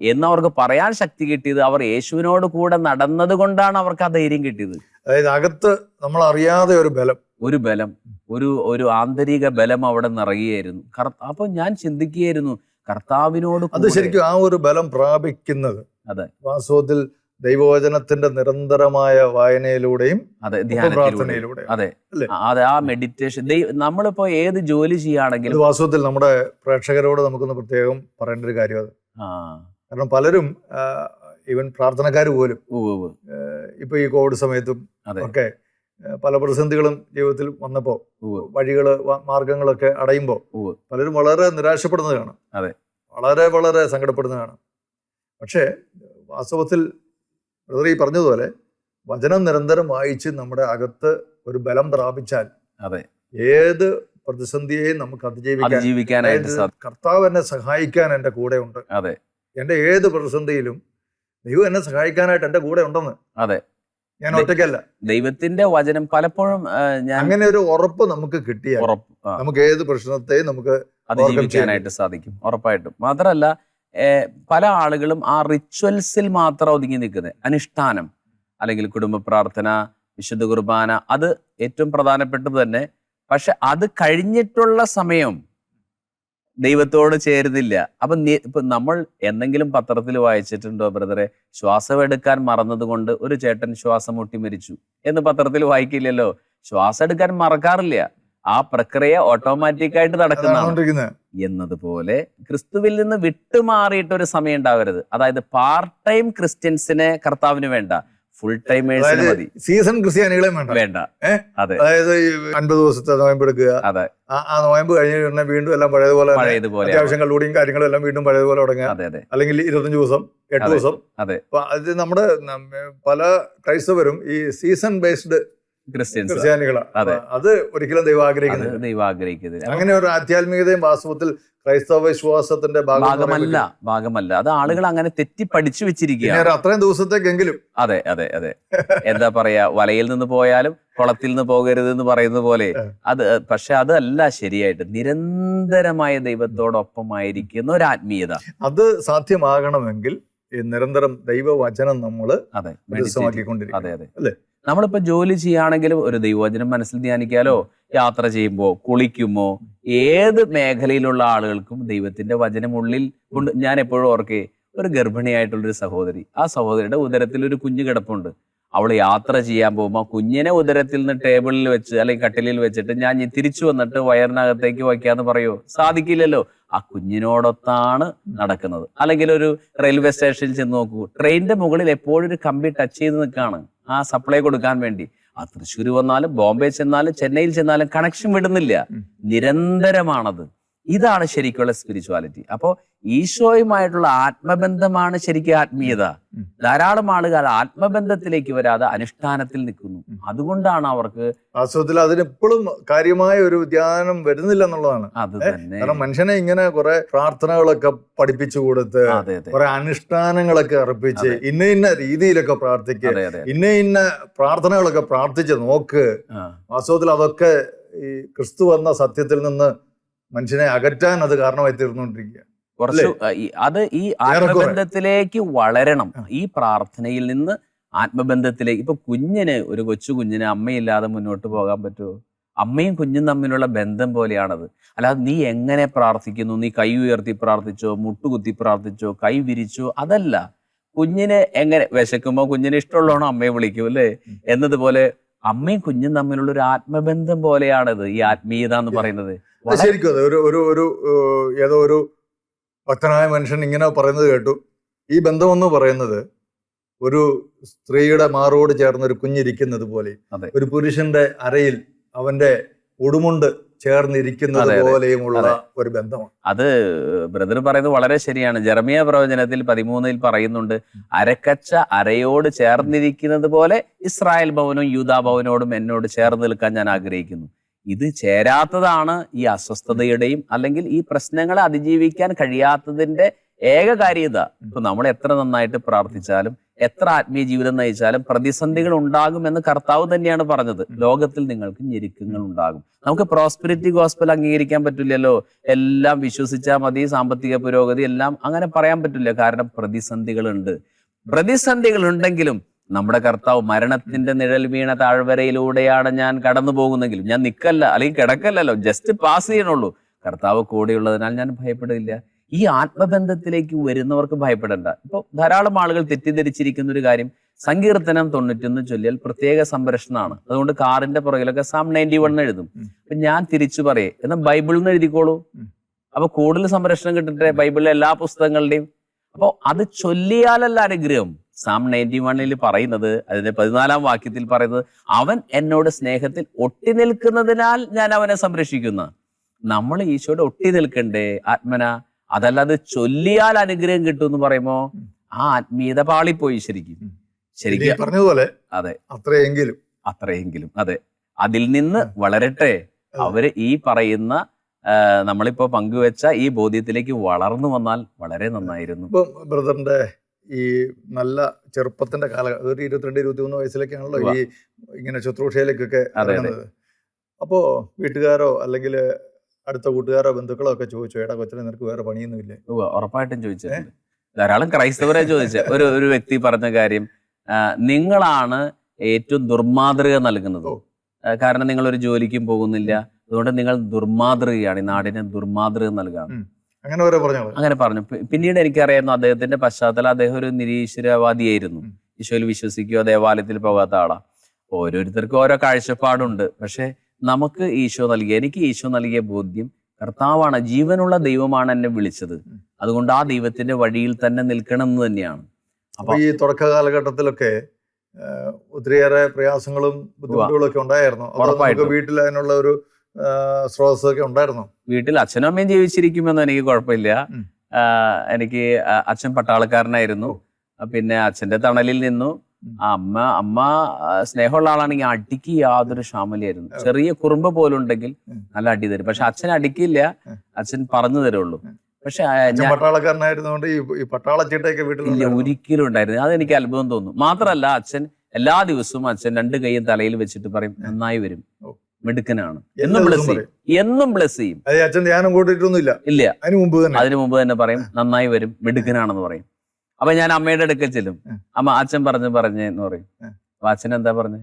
എന്നവർക്ക് പറയാൻ ശക്തി കിട്ടിയത് അവർ യേശുവിനോട് കൂടെ നടന്നത് കൊണ്ടാണ് അവർക്ക് ആ ധൈര്യം കിട്ടിയത്. അതായത് അകത്ത് നമ്മൾ അറിയാതെ ഒരു ബലം. ഒരു ബലം ഒരു ഒരു ആന്തരിക ബലം അവിടെ നിറയുകയായിരുന്നു. അപ്പൊ ഞാൻ ചിന്തിക്കുകയായിരുന്നു കർത്താവിനോട് അത് ശരിക്കും ആ ഒരു ബലം പ്രാപിക്കുന്നത് അതെ. വാസ്തവത്തിൽ ദൈവവചനത്തിന്റെ നിരന്തരമായ വായനയിലൂടെയും അതെ ധ്യാനത്തിലൂടെ അതെ. അതെ ആ മെഡിറ്റേഷൻ നമ്മളിപ്പോ ഏത് ജോലി ചെയ്യുകയാണെങ്കിലും വാസ്തവത്തിൽ നമ്മുടെ പ്രേക്ഷകരോട് നമുക്കൊന്ന് പ്രത്യേകം പറയേണ്ട ഒരു കാര്യം അത്. ആ. കാരണം പലരും ഈവൻ പ്രാർത്ഥനക്കാർ പോലും. ഇപ്പൊ ഈ കോവിഡ് സമയത്തും. ഒക്കെ പല പ്രതിസന്ധികളും ജീവിതത്തിൽ വന്നപ്പോ. വഴികൾ മാർഗങ്ങളൊക്കെ അടയുമ്പോൾ പലരും വളരെ നിരാശപ്പെടുന്നത് കാണാം അതെ. വളരെ വളരെ സങ്കടപ്പെടുന്നത് കാണാം പക്ഷേ വാസ്തവത്തിൽ ബ്രദർ ഈ പറഞ്ഞതുപോലെ വചനം നിരന്തരം വായിച്ച് നമ്മുടെ അകത്ത് ഒരു ബലം പ്രാപിച്ചാൽ അതെ ഏത് പ്രതിസന്ധിയെയും നമുക്ക് അതിജീവിക്കാൻ കർത്താവ് എന്നെ സഹായിക്കാൻ എന്റെ കൂടെ ഉണ്ട് അതെ എന്റെ ഏത് പ്രതിസന്ധിയിലും ദൈവം എന്നെ സഹായിക്കാനായിട്ട് എന്റെ കൂടെ ഉണ്ടെന്ന്. അതെ. ഞാൻ ഒറ്റയ്ക്കല്ല. ദൈവത്തിന്റെ വചനം പലപ്പോഴും ഞാൻ അങ്ങനെ ഒരു ഉറപ്പ് നമുക്ക് കിട്ടിയ നമുക്ക് ഏത് പ്രശ്നത്തെയും നമുക്ക് അതിജീവിക്കാനായിട്ട് സാധിക്കും ഉറപ്പായിട്ടും. മാത്രമല്ല പല ആളുകളും ആ റിച്വൽസിൽ മാത്രം ഒതുങ്ങി നിൽക്കുന്നത്. അനുഷ്ഠാനം അല്ലെങ്കിൽ കുടുംബ പ്രാർത്ഥന വിശുദ്ധ കുർബാന അത് ഏറ്റവും പ്രധാനപ്പെട്ടത് തന്നെ. പക്ഷെ അത് കഴിഞ്ഞിട്ടുള്ള സമയം ദൈവത്തോട് ചേരുന്നില്ല. അപ്പൊ ഇപ്പൊ നമ്മൾ എന്തെങ്കിലും പത്രത്തിൽ വായിച്ചിട്ടുണ്ടോ ബ്രദറെ? ശ്വാസം എടുക്കാൻ മറന്നതുകൊണ്ട് ഒരു ചേട്ടൻ ശ്വാസം മുട്ടി മരിച്ചു എന്ന് പത്രത്തിൽ വായിക്കില്ലല്ലോ. ശ്വാസം എടുക്കാൻ മറക്കാറില്ല. ആ പ്രക്രിയ ഓട്ടോമാറ്റിക് ആയിട്ട് നടക്കുന്നതാണ് എന്നതുപോലെ ക്രിസ്തുവിൽ നിന്ന് വിട്ടുമാറിയിട്ട് ഒരു സമയം ഉണ്ടാവരുത്. അതായത് പാർട്ട് ടൈം ക്രിസ്ത്യൻസിനെ കർത്താവിന് വേണ്ട. ഫുൾ ടൈമേഴ്സിന് അതായത് മതി. സീസൺ ക്രിസ്ത്യാനികളെ വേണ്ട. വേണ്ട. അതെ. അതായത് അൻപത് ദിവസത്തെ നോയമ്പ് എടുക്കുക അതെ. ആ നോയമ്പ് കഴിഞ്ഞ ഉടനെ വീണ്ടും എല്ലാം പഴയതുപോലെ പഴയതുപോലെ. അത്യാവശ്യം കള്ളുടിയും കാര്യങ്ങളും എല്ലാം വീണ്ടും പഴയതുപോലെ തുടങ്ങുക. അതെ അതെ. അല്ലെങ്കിൽ ഇരുപത്തഞ്ച് ദിവസം എട്ട് ദിവസം. അതെ. അപ്പൊ അത് നമ്മുടെ നമ്മ- പല ക്രൈസ്തവരും ഈ സീസൺ ബേസ്ഡ് ക്രിസ്ത്യൻസ്. അതെ. അത് ഒരിക്കലും ദൈവം ആഗ്രഹിക്കുന്നത് ദൈവം ആഗ്രഹിക്കുന്നത് അങ്ങനെ ഒരു ആധ്യാത്മികതയും വാസ്തവത്തിൽ ക്രൈസ്തവ വിശ്വാസത്തിന്റെ ഭാഗമല്ല ഭാഗമല്ല. അത് ആളുകൾ അങ്ങനെ തെറ്റി പഠിച്ചു വെച്ചിരിക്കുകയാണ്. അത്രയും ദിവസത്തേക്കെങ്കിലും. അതെ അതെ അതെ. എന്താ പറയാ വലയിൽ നിന്ന് പോയാലും കുളത്തിൽ നിന്ന് പോകരുത് എന്ന് പറയുന്നത് പോലെ. അത് പക്ഷെ അതല്ല ശരിയായിട്ട്. നിരന്തരമായ ദൈവത്തോടൊപ്പമായിരിക്കുന്ന ഒരു ആത്മീയത. അത് സാധ്യമാകണമെങ്കിൽ നിരന്തരം ദൈവവചനം നമ്മൾ അതെ അതെ അതെ. അല്ലേ? നമ്മളിപ്പോ ജോലി ചെയ്യുകയാണെങ്കിലും ഒരു ദൈവവചനം മനസ്സിൽ ധ്യാനിക്കാലോ? യാത്ര ചെയ്യുമ്പോൾ കുളിക്കുമോ ഏത് മേഖലയിലുള്ള ആളുകൾക്കും ദൈവത്തിന്റെ വചനം ഉള്ളിൽ കൊണ്ട് ഞാൻ എപ്പോഴും ഓർക്കേ ഒരു ഗർഭിണിയായിട്ടുള്ളൊരു സഹോദരി ആ സഹോദരിയുടെ ഉദരത്തിൽ ഒരു കുഞ്ഞു കിടപ്പുണ്ട്. അവൾ യാത്ര ചെയ്യാൻ പോകുമ്പോൾ കുഞ്ഞിനെ ഉദരത്തിൽ നിന്ന് ടേബിളിൽ വെച്ച് അല്ലെങ്കിൽ കട്ടിലിൽ വെച്ചിട്ട് ഞാൻ തിരിച്ചു വന്നിട്ട് വയറിനകത്തേക്ക് വയ്ക്കാന്ന് പറയോ? സാധിക്കില്ലല്ലോ. ആ കുഞ്ഞിനോടൊത്താണ് നടക്കുന്നത്. അല്ലെങ്കിൽ ഒരു റെയിൽവേ സ്റ്റേഷനിൽ ചെന്ന് നോക്കൂ. ട്രെയിനിന്റെ മുകളിൽ എപ്പോഴും ഒരു കമ്പി ടച്ച് ചെയ്ത് നിൽക്കുകയാണ്. ആ സപ്ലൈ കൊടുക്കാൻ വേണ്ടി. ആ തൃശ്ശൂർ വന്നാലും ബോംബെ ചെന്നാലും ചെന്നൈയിൽ ചെന്നാലും കണക്ഷൻ വിടുന്നില്ല. നിരന്തരമാണത്. ഇതാണ് ശരിക്കുള്ള സ്പിരിച്വാലിറ്റി അപ്പോൾ ഈശോയുമായിട്ടുള്ള ആത്മബന്ധമാണ് ശരിക്കും ആത്മീയത. ധാരാളം ആളുകൾ ആത്മബന്ധത്തിലേക്ക് വരാതെ അനുഷ്ഠാനത്തിൽ നിൽക്കുന്നു. അതുകൊണ്ടാണ് അവർക്ക് വാസ്തവത്തിൽ അതിനെപ്പോഴും കാര്യമായ ഒരു ധ്യാനം വരുന്നില്ല എന്നുള്ളതാണ്. അത് തന്നെ. കാരണം മനുഷ്യനെ ഇങ്ങനെ കുറെ പ്രാർത്ഥനകളൊക്കെ പഠിപ്പിച്ചു കൊടുത്ത് കുറെ അനുഷ്ഠാനങ്ങളൊക്കെ അർപ്പിച്ച് ഇന്ന ഇന്ന രീതിയിലൊക്കെ പ്രാർത്ഥിക്കുക ഇന്ന ഇന്ന പ്രാർത്ഥനകളൊക്കെ പ്രാർത്ഥിച്ച് നോക്ക്. വാസ്തവത്തിൽ അതൊക്കെ ഈ ക്രിസ്തു വന്ന സത്യത്തിൽ നിന്ന് മനുഷ്യനെ അകറ്റാൻ അത് കാരണമായി തീർന്നുകൊണ്ടിരിക്കുക. കുറച്ച് അത് ഈ ആത്മബന്ധത്തിലേക്ക് വളരണം. ഈ പ്രാർത്ഥനയിൽ നിന്ന് ആത്മബന്ധത്തിലേക്ക് ഇപ്പൊ കുഞ്ഞിന് ഒരു കൊച്ചു കുഞ്ഞിന് അമ്മയില്ലാതെ മുന്നോട്ട് പോകാൻ പറ്റുമോ അമ്മയും കുഞ്ഞും തമ്മിലുള്ള ബന്ധം പോലെയാണത്. അല്ലാതെ നീ എങ്ങനെ പ്രാർത്ഥിക്കുന്നു? നീ കൈ ഉയർത്തി പ്രാർത്ഥിച്ചോ? മുട്ടുകുത്തി പ്രാർത്ഥിച്ചോ? കൈ വിരിച്ചോ? അതല്ല. കുഞ്ഞിനെ എങ്ങനെ വിശക്കുമ്പോ കുഞ്ഞിന് ഇഷ്ടമുള്ളതാണോ അമ്മയെ വിളിക്കും അല്ലേ? എന്നതുപോലെ അമ്മയും കുഞ്ഞും തമ്മിലുള്ള ഒരു ആത്മബന്ധം പോലെയാണത് ഈ ആത്മീയത എന്ന് പറയുന്നത്. ശരിക്കും അതെ ഒരു ഒരു ഒരു ഏതോ ഒരു ഭക്തനായ മനുഷ്യൻ ഇങ്ങനെ പറയുന്നത് കേട്ടു. ഈ ബന്ധമെന്ന് പറയുന്നത് ഒരു സ്ത്രീയുടെ മാറോട് ചേർന്ന് ഒരു കുഞ്ഞിരിക്കുന്നത് പോലെ. ഒരു പുരുഷന്റെ അരയിൽ അവന്റെ ഉടുമുണ്ട് ചേർന്നിരിക്കുന്നത്. പോലെയുമുള്ള ഒരു ബന്ധമാണ്. അത് ബ്രദർ പറയുന്നത് വളരെ ശരിയാണ്. ജർമിയ പ്രവചനത്തിൽ പതിമൂന്നിൽ പറയുന്നുണ്ട് അരക്കച്ച അരയോട് ചേർന്നിരിക്കുന്നത് പോലെ ഇസ്രായേൽ ഭവനും യൂതാ ഭവനോടും എന്നോട് ചേർന്ന് നിൽക്കാൻ ഞാൻ ആഗ്രഹിക്കുന്നു. ഇത് ചേരാത്തതാണ് ഈ അസ്വസ്ഥതയുടെയും അല്ലെങ്കിൽ ഈ പ്രശ്നങ്ങളെ അതിജീവിക്കാൻ കഴിയാത്തതിന്റെ ഏക കാര്യത ഇപ്പൊ നമ്മൾ എത്ര നന്നായിട്ട് പ്രാർത്ഥിച്ചാലും എത്ര ആത്മീയ ജീവിതം നയിച്ചാലും പ്രതിസന്ധികൾ ഉണ്ടാകുമെന്ന് കർത്താവ് തന്നെയാണ് പറഞ്ഞത്. ലോകത്തിൽ നിങ്ങൾക്ക് ഞെരുക്കങ്ങൾ ഉണ്ടാകും. നമുക്ക് പ്രോസ്പെരിറ്റി ഗോസ്പൽ അംഗീകരിക്കാൻ പറ്റില്ലല്ലോ. എല്ലാം വിശ്വസിച്ചാൽ മതി സാമ്പത്തിക പുരോഗതി എല്ലാം അങ്ങനെ പറയാൻ പറ്റില്ല. കാരണം പ്രതിസന്ധികളുണ്ട്. പ്രതിസന്ധികൾ ഉണ്ടെങ്കിലും നമ്മുടെ കർത്താവ് മരണത്തിന്റെ നിഴൽ വീണ താഴ്വരയിലൂടെയാണ് ഞാൻ കടന്നു പോകുന്നെങ്കിലും ഞാൻ നിൽക്കല്ല അല്ലെങ്കിൽ കിടക്കല്ലല്ലോ ജസ്റ്റ് പാസ് ചെയ്യണുള്ളൂ. കർത്താവ് കൂടെയുള്ളതിനാൽ ഞാൻ ഭയപ്പെടില്ല. ഈ ആത്മബന്ധത്തിലേക്ക് വരുന്നവർക്ക് ഭയപ്പെടേണ്ട. ഇപ്പൊ ധാരാളം ആളുകൾ തെറ്റിദ്ധരിച്ചിരിക്കുന്ന ഒരു കാര്യം സങ്കീർത്തനം തൊണ്ണൂറ്റൊന്ന് ചൊല്ലിയാൽ പ്രത്യേക സംരക്ഷണമാണ്. അതുകൊണ്ട് കാറിന്റെ പുറകിലൊക്കെ സാം നയന്റി വൺ എഴുതും. അപ്പൊ ഞാൻ തിരിച്ചു പറയേ എന്നാൽ ബൈബിളിൽ നിന്ന് എഴുതിക്കോളൂ. അപ്പൊ കൂടുതൽ സംരക്ഷണം കിട്ടട്ടെ ബൈബിളിലെ എല്ലാ പുസ്തകങ്ങളുടെയും. അപ്പോൾ അത് ചൊല്ലിയാലല്ല അനുഗ്രഹം. സാം നയന്റി വണ്ണിൽ പറയുന്നത് അതിന്റെ പതിനാലാം വാക്യത്തിൽ പറയുന്നത് അവൻ എന്നോട് സ്നേഹത്തിൽ ഒട്ടി നിൽക്കുന്നതിനാൽ ഞാൻ അവനെ സംരക്ഷിക്കുന്നു. നമ്മൾ ഈശോയുടെ ഒട്ടി നിൽക്കണ്ടേ ആത്മന? അതല്ലാതെ ചൊല്ലിയാൽ അനുഗ്രഹം കിട്ടും എന്ന് പറയുമ്പോ ആ ആത്മീയത പാളിപ്പോയി ശരിക്കും. ശരിക്കും പറഞ്ഞതുപോലെ അതെ. അത്രയെങ്കിലും. അത്രയെങ്കിലും അതെ. അതിൽ നിന്ന് വളരട്ടെ. അവർ ഈ പറയുന്ന നമ്മളിപ്പോ പങ്കുവെച്ച ഈ ബോധ്യത്തിലേക്ക് വളർന്നു വന്നാൽ വളരെ നന്നായിരുന്നു. ഇപ്പം ബ്രദറിന്റെ ഈ നല്ല ചെറുപ്പത്തിന്റെ കാലഘട്ടം ഒരു ഇരുപത്തിരണ്ട് ഇരുപത്തി മൂന്ന് വയസ്സിലേക്കാണല്ലോ ഉവ്വ. ഈ ഇങ്ങനെ ശുശ്രൂഷയിലേക്കൊക്കെ. ഇറങ്ങുന്നത്. അപ്പോ വീട്ടുകാരോ അല്ലെങ്കിൽ അടുത്ത കൂട്ടുകാരോ ബന്ധുക്കളോ ഒക്കെ ചോദിച്ചു എടാ കൊച്ചിനെ നിനക്ക് വേറെ പണിയൊന്നുമില്ലേ? ഇല്ല ഉറപ്പായിട്ടും ചോദിച്ചിട്ടുണ്ട് ധാരാളം ക്രൈസ്തവരെ ചോദിച്ച. ഒരു ഒരു വ്യക്തി പറഞ്ഞ കാര്യം നിങ്ങളാണ് ഏറ്റവും ദുർമാതൃക നൽകുന്നത്. കാരണം നിങ്ങൾ ഒരു ജോലിക്കും പോകുന്നില്ല. അതുകൊണ്ട് നിങ്ങൾ ദുർമാതൃകയാണ്. ഈ നാടിനെ ദുർമാതൃക നൽകുകയാണ് അങ്ങനെ വരെ പറഞ്ഞു അങ്ങനെ പറഞ്ഞു. പിന്നീട് എനിക്കറിയായിരുന്നു അദ്ദേഹത്തിന്റെ പശ്ചാത്തലം അദ്ദേഹം ഒരു നിരീശ്വരവാദിയായിരുന്നു. ഈശോയിൽ വിശ്വസിക്കുകയോ ദേവാലയത്തിൽ പോകാത്ത ആളാ. ഓരോരുത്തർക്കും ഓരോ കാഴ്ചപ്പാടുണ്ട്. പക്ഷെ നമുക്ക് ഈശോ നൽകിയ എനിക്ക് ഈശോ നൽകിയ ബോധ്യം കർത്താവാണ് ജീവനുള്ള ദൈവമാണ് എന്നെ വിളിച്ചത്. അതുകൊണ്ട് ആ ദൈവത്തിന്റെ വഴിയിൽ തന്നെ നിൽക്കണം എന്ന് തന്നെയാണ്. അപ്പൊ ഈ തുടക്ക കാലഘട്ടത്തിലൊക്കെ ഒത്തിരിയേറെ പ്രയാസങ്ങളും ബുദ്ധിമുട്ടുകളും ഒക്കെ ഉണ്ടായിരുന്നു. വീട്ടിൽ അതിനുള്ള ഒരു സ്രോതസ്സൊക്കെ ഉണ്ടായിരുന്നു. വീട്ടിൽ അച്ഛനും അമ്മയും ജീവിച്ചിരിക്കുമെന്ന് എനിക്ക് കുഴപ്പമില്ല. എനിക്ക് അച്ഛൻ പട്ടാളക്കാരനായിരുന്നു. പിന്നെ അച്ഛന്റെ തണലിൽ നിന്നു. അമ്മ അമ്മ സ്നേഹമുള്ള ആളാണെങ്കിൽ അടിക്ക് യാതൊരു ക്ഷാമലായിരുന്നു ചെറിയ കുറുമ്പ് പോലും ഉണ്ടെങ്കിൽ നല്ല അടി തരും. പക്ഷെ അച്ഛൻ അടിക്കില്ല. അച്ഛൻ പറഞ്ഞു തരുള്ളൂ. പക്ഷെ ഈ പട്ടാള ചീട്ടയൊക്കെ വീട്ടിൽ. ഒരിക്കലും ഉണ്ടായിരുന്നു അതെനിക്ക് അത്ഭുതം തോന്നുന്നു. മാത്രമല്ല അച്ഛൻ എല്ലാ ദിവസവും അച്ഛൻ രണ്ട് കൈയും തലയിൽ വെച്ചിട്ട് പറയും നന്നായി വരും. മിടുക്കനാണ്. എന്നും ബ്ലസ് ചെയ്യും. എന്നും ബ്ലസ് ചെയ്യും. അച്ഛൻ ധ്യാനം കൂട്ടിയിട്ടൊന്നുമില്ല ഇല്ല. അതിന് മുമ്പ് തന്നെ. അതിനു മുമ്പ് തന്നെ പറയും നന്നായി വരും മിടുക്കനാണെന്ന് പറയും. അപ്പൊ ഞാൻ അമ്മയുടെ അടുക്കൽ ചെല്ലും. അമ്മ അച്ഛൻ പറഞ്ഞു പറഞ്ഞേ എന്ന് പറയും. അപ്പൊ അച്ഛൻ എന്താ പറഞ്ഞു?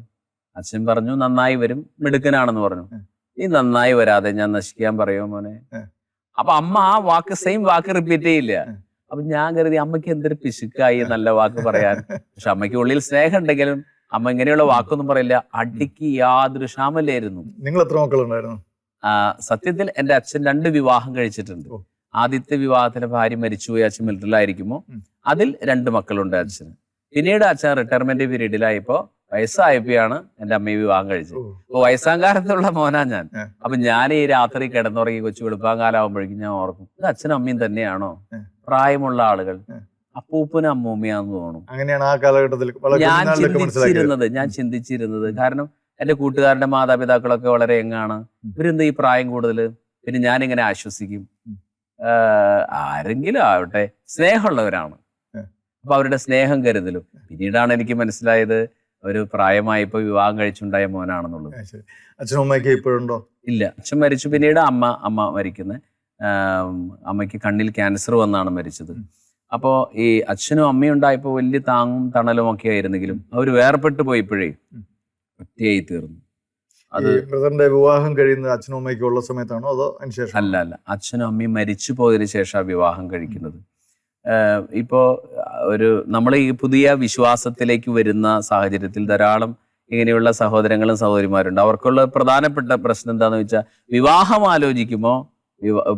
അച്ഛൻ പറഞ്ഞു നന്നായി വരും മിടുക്കനാണെന്ന് പറഞ്ഞു. ഈ നന്നായി വരാതെ ഞാൻ നശിക്കാൻ പറയുമോ മോനെ. അപ്പൊ അമ്മ ആ വാക്ക് സെയിം വാക്ക് റിപ്പീറ്റ് ചെയ്യില്ല. അപ്പൊ ഞാൻ കരുതി അമ്മയ്ക്ക് എന്തൊരു പിശുക്കായി നല്ല വാക്ക് പറയാൻ. പക്ഷെ അമ്മയ്ക്ക് ഉള്ളിൽ സ്നേഹം ഉണ്ടെങ്കിലും അമ്മ ഇങ്ങനെയുള്ള വാക്കൊന്നും പറയില്ല. അടിക്ക് യാതൊരു ക്ഷാമല്ലായിരുന്നു നിങ്ങൾ എത്ര മക്കളുണ്ടായിരുന്നു സത്യത്തിൽ എന്റെ അച്ഛൻ രണ്ട് വിവാഹം കഴിച്ചിട്ടുണ്ട്. ആദ്യത്തെ വിവാഹത്തിലെ ഭാര്യ മരിച്ചുപോയി അച്ഛൻ മിലിറ്ററിലായിരിക്കുമോ ഉം. അതിൽ രണ്ട് മക്കളുണ്ട് അച്ഛന്. പിന്നീട് അച്ഛൻ റിട്ടയർമെന്റ് പീരീഡിലായപ്പോ വയസ്സായപ്പോഴാണ് എന്റെ അമ്മയെ വിവാഹം കഴിച്ചത്. അപ്പൊ വയസ്സാങ്കാലത്തുള്ള മോനാ ഞാൻ. അപ്പൊ ഞാൻ ഈ രാത്രി കിടന്നുറങ്ങി കൊച്ചു വെളുപ്പാങ്കാലാവുമ്പോഴേക്കും ഞാൻ ഓർക്കും ഇത് അച്ഛനും അമ്മയും തന്നെയാണോ? പ്രായമുള്ള ആളുകൾ. അപ്പൂപ്പനും അമ്മൂമ്മയാന്ന് തോന്നും അങ്ങനെയാണ് ആ കാലഘട്ടത്തിൽ ഞാൻ ചിന്തിച്ചിരുന്നത് ഞാൻ ചിന്തിച്ചിരുന്നത്. കാരണം എന്റെ കൂട്ടുകാരുടെ മാതാപിതാക്കളൊക്കെ വളരെ എങ്ങാണ് ഇവരെന്ത് ഈ പ്രായം കൂടുതൽ? പിന്നെ ഞാനിങ്ങനെ ആശ്വസിക്കും? ആരെങ്കിലും ആവട്ടെ സ്നേഹമുള്ളവരാണ്. അപ്പൊ അവരുടെ സ്നേഹം കരുതലും. പിന്നീടാണ് എനിക്ക് മനസ്സിലായത് ഒരു പ്രായമായപ്പോ വിവാഹം കഴിച്ചുണ്ടായ മോനാണെന്നുള്ളത്. അച്ഛനും അമ്മയൊക്കെ ഇപ്പോഴുണ്ടോ? ഇല്ല. അച്ഛൻ മരിച്ചു. പിന്നീട് അമ്മ അമ്മ മരിക്കുന്നത് അമ്മയ്ക്ക് കണ്ണിൽ ക്യാൻസർ വന്നാണ് മരിച്ചത്. അപ്പോൾ ഈ അച്ഛനും അമ്മയും ഉണ്ടായപ്പോൾ വലിയ താങ്ങും തണലും ഒക്കെ ആയിരുന്നെങ്കിലും അവർ വേർപെട്ട് പോയപ്പോഴേ. ഒറ്റയായി തീർന്നു. അത് ബ്രദറിന്റെ വിവാഹം കഴിയുന്നത് അച്ഛനും അമ്മയ്ക്കും ഉള്ള സമയത്താണോ അതോ അതിനുശേഷം അല്ല അല്ല. അച്ഛനും അമ്മയും മരിച്ചു പോയതിനു ശേഷമാണ് വിവാഹം കഴിക്കുന്നത്. ഇപ്പോൾ ഇപ്പോ ഒരു നമ്മൾ ഈ പുതിയ വിശ്വാസത്തിലേക്ക് വരുന്ന സാഹചര്യത്തിൽ ധാരാളം ഇങ്ങനെയുള്ള സഹോദരങ്ങളും സഹോദരിമാരുണ്ട്. അവർക്കുള്ള പ്രധാനപ്പെട്ട പ്രശ്നം എന്താണെന്ന് വെച്ചാൽ വിവാഹം ആലോചിക്കുമ്പോൾ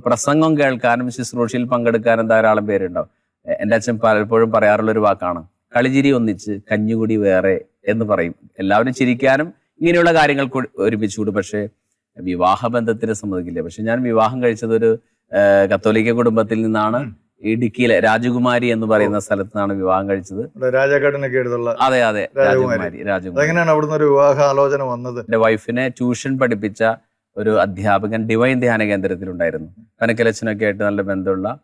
പ്രസംഗം കേൾക്കാനും ശുശ്രൂഷയിൽ പങ്കെടുക്കാനും ധാരാളം പേരുണ്ടാവും. എന്റെ അച്ഛൻ പലപ്പോഴും പറയാറുള്ള ഒരു വാക്കാണ്. കളിചിരി ഒന്നിച്ച് കഞ്ഞുകുടി വേറെ എന്ന് പറയും. എല്ലാവരും ചിരിക്കാനും ഇങ്ങനെയുള്ള കാര്യങ്ങൾ ഒരുമിച്ച് കൂടും പക്ഷേ വിവാഹ ബന്ധത്തിന് സമ്മതിക്കില്ല പക്ഷെ ഞാൻ വിവാഹം കഴിച്ചത് ഒരു കത്തോലിക്ക കുടുംബത്തിൽ നിന്നാണ്. ഇടുക്കിയിലെ രാജകുമാരി എന്ന് പറയുന്ന സ്ഥലത്ത് നിന്നാണ് വിവാഹം കഴിച്ചത്. എടുത്തുള്ള അതെ അതെ. രാജകുമാരി. രാജകുമാരി രാജകുമാരി. അതെങ്ങനെയാണ് അവിടുന്ന് ഒരു വിവാഹ ആലോചന വന്നത്? എന്റെ വൈഫിനെ ട്യൂഷൻ പഠിപ്പിച്ച ഒരു അധ്യാപകൻ ഡിവൈൻ ധ്യാന കേന്ദ്രത്തിലുണ്ടായിരുന്നു. പനക്കലച്ചനൊക്കെ ആയിട്ട് നല്ല ബന്ധമുള്ള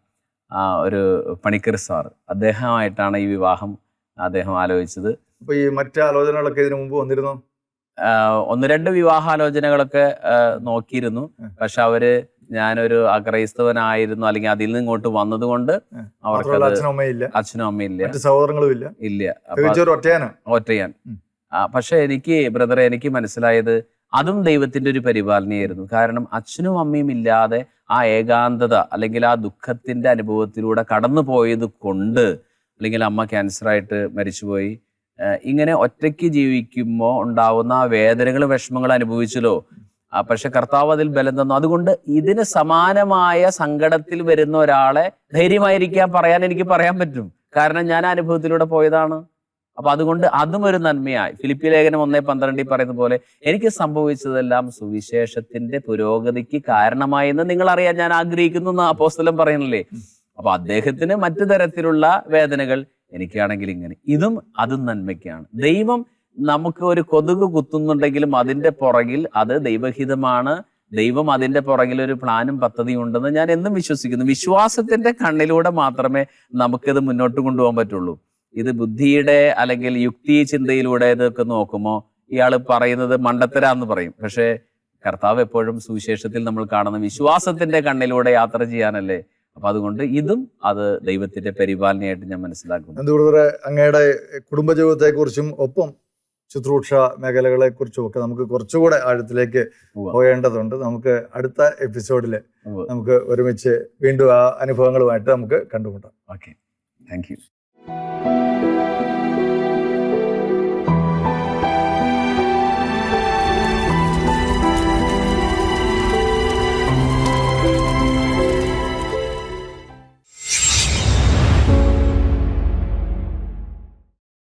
ഒരു പണിക്കർ സാർ. അദ്ദേഹമായിട്ടാണ് ഈ വിവാഹം അദ്ദേഹം ആലോചിച്ചത്. അപ്പൊ ഈ മറ്റ് ആലോചനകളൊക്കെ ഇതിനു മുമ്പ് വന്നിരുന്നു? ഒന്ന് രണ്ട് വിവാഹാലോചനകളൊക്കെ ആലോചനകളൊക്കെ നോക്കിയിരുന്നു. പക്ഷെ അവർ ഞാനൊരു അക്രൈസ്തവനായിരുന്നു അല്ലെങ്കിൽ അതിൽ നിന്ന് ഇങ്ങോട്ട് വന്നതുകൊണ്ട് കൊണ്ട് അവർക്ക് അച്ഛനും അമ്മയും ഇല്ല. അച്ഛനും അമ്മയും ഇല്ല. മറ്റു സഹോദരങ്ങളും ഇല്ല. ഇല്ല. ഒറ്റയാൻ. പക്ഷെ എനിക്ക് ബ്രദറെ എനിക്ക് മനസ്സിലായത് അതും ദൈവത്തിന്റെ ഒരു പരിപാലനയായിരുന്നു. കാരണം അച്ഛനും അമ്മയും ഇല്ലാതെ ആ ഏകാന്തത അല്ലെങ്കിൽ ആ ദുഃഖത്തിന്റെ അനുഭവത്തിലൂടെ കടന്നു പോയത് കൊണ്ട് അല്ലെങ്കിൽ അമ്മ ക്യാൻസറായിട്ട് മരിച്ചുപോയി. ഇങ്ങനെ ഒറ്റയ്ക്ക് ജീവിക്കുമ്പോൾ ഉണ്ടാവുന്ന ആ വേദനകൾ വിഷമങ്ങൾ അനുഭവിച്ചല്ലോ. പക്ഷെ കർത്താവ് അതിൽ ബലം തന്നു. അതുകൊണ്ട് ഇതിന് സമാനമായ സങ്കടത്തിൽ വരുന്ന ഒരാളെ ധൈര്യമായിരിക്കാൻ പറയാൻ എനിക്ക് പറയാൻ പറ്റും. കാരണം ഞാൻ അനുഭവത്തിലൂടെ പോയതാണ്. അപ്പൊ അതുകൊണ്ട് അതും ഒരു നന്മയായി. ഫിലിപ്പി ലേഖനം ഒന്നേ പന്ത്രണ്ടിൽ പറയുന്ന പോലെ എനിക്ക് സംഭവിച്ചതെല്ലാം സുവിശേഷത്തിന്റെ പുരോഗതിക്ക് കാരണമായെന്ന് നിങ്ങൾ അറിയാൻ ഞാൻ ആഗ്രഹിക്കുന്നു എന്ന് അപ്പോസ്തലം പറയുന്നില്ലേ? അപ്പൊ അദ്ദേഹത്തിന് മറ്റു തരത്തിലുള്ള വേദനകൾ എനിക്കാണെങ്കിൽ ഇങ്ങനെ. ഇതും അതും നന്മയ്ക്കാണ്. ദൈവം നമുക്ക് ഒരു കൊതുക് കുത്തുന്നുണ്ടെങ്കിലും അതിന്റെ പുറകിൽ അത് ദൈവഹിതമാണ്. ദൈവം അതിന്റെ പുറകിൽ ഒരു പ്ലാനും പദ്ധതിയും ഉണ്ടെന്ന് ഞാൻ എന്നും വിശ്വസിക്കുന്നു. വിശ്വാസത്തിന്റെ കണ്ണിലൂടെ മാത്രമേ നമുക്കിത് മുന്നോട്ട് കൊണ്ടുപോകാൻ പറ്റുള്ളൂ. ഇത് ബുദ്ധിയുടെ അല്ലെങ്കിൽ യുക്തി ചിന്തയിലൂടെ ഇതൊക്കെ നോക്കുമോ? ഇയാൾ പറയുന്നത് മണ്ടത്തരാന്ന് പറയും. പക്ഷേ കർത്താവ് എപ്പോഴും സുവിശേഷത്തിൽ നമ്മൾ കാണുന്ന വിശ്വാസത്തിന്റെ കണ്ണിലൂടെ യാത്ര ചെയ്യാനല്ലേ? അപ്പൊ അതുകൊണ്ട് ഇതും അത് ദൈവത്തിന്റെ പരിപാലനയായിട്ട് ഞാൻ മനസ്സിലാക്കുന്നു. എന്തുകൂടെ അങ്ങയുടെ കുടുംബജീവിതത്തെ കുറിച്ചും ഒപ്പം ശുശ്രൂഷ മേഖലകളെ കുറിച്ചും ഒക്കെ നമുക്ക് കുറച്ചുകൂടെ ആഴത്തിലേക്ക് പോകേണ്ടതുണ്ട്. നമുക്ക് അടുത്ത എപ്പിസോഡിൽ നമുക്ക് ഒരുമിച്ച് വീണ്ടും ആ അനുഭവങ്ങളുമായിട്ട് നമുക്ക് കണ്ടുമുട്ടാം. ഓക്കെ. Thank you.